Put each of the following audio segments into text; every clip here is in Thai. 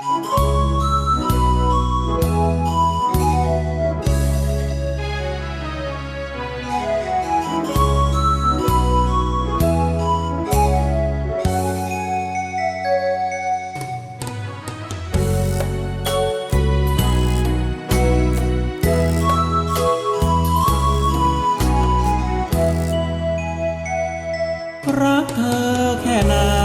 รักเธอแค่ไหน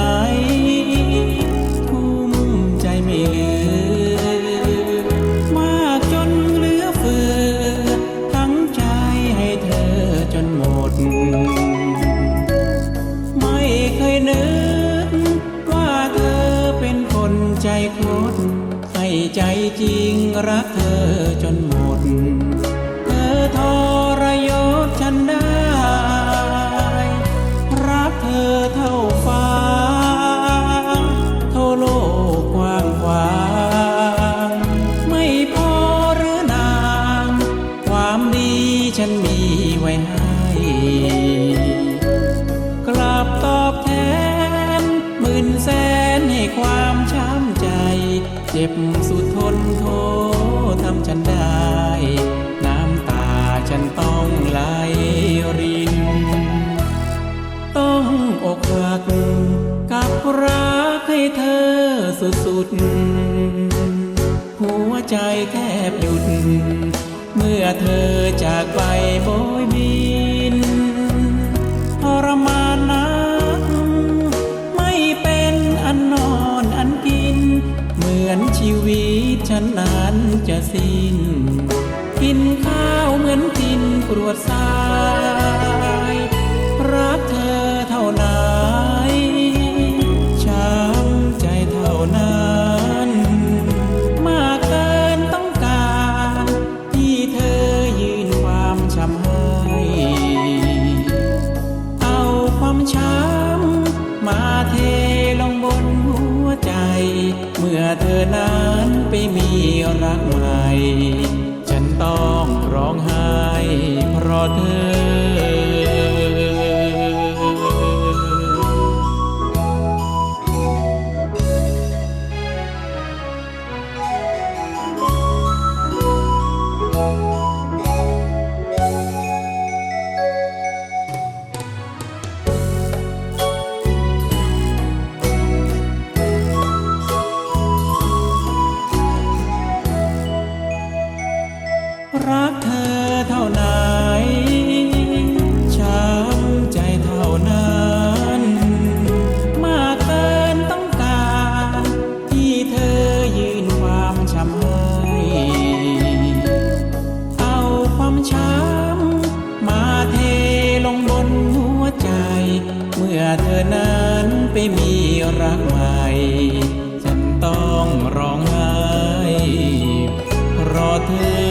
ดให้ใจจริงรักเธอจนหมด เธอทรยศฉันได้ รักเธอเท่าฟ้า เท่าโลกกว้างขวางไม่พอหรือนาง ความดีฉันมีไว้ให้ กลับตอบแทนหมื่นแสนให้ความ เจ็บสุดทนโททำฉันได้ น้ำตาฉันต้องไหลริน ต้องอกหักกับรักให้เธอสุดๆ หัวใจแทบหยุด เมื่อเธอจากไปโบยบิน อนชีวิตฉันนั้นจะสิ้น กินข้าวเหมือนกินกรวดทราย รักเธอเท่าไหนช้ำใจเท่านั้น มากเกินต้องการ ที่เธอยืนความช้ำให้ เอาความช้ำมาเท เมื่อเธอนั้นไปมีรักใหม่ ฉันต้องร้องไห้ เพราะเธอ อเธอนั้นไปมีรักใหม่ ฉันต้องร้องไห้รอเธอ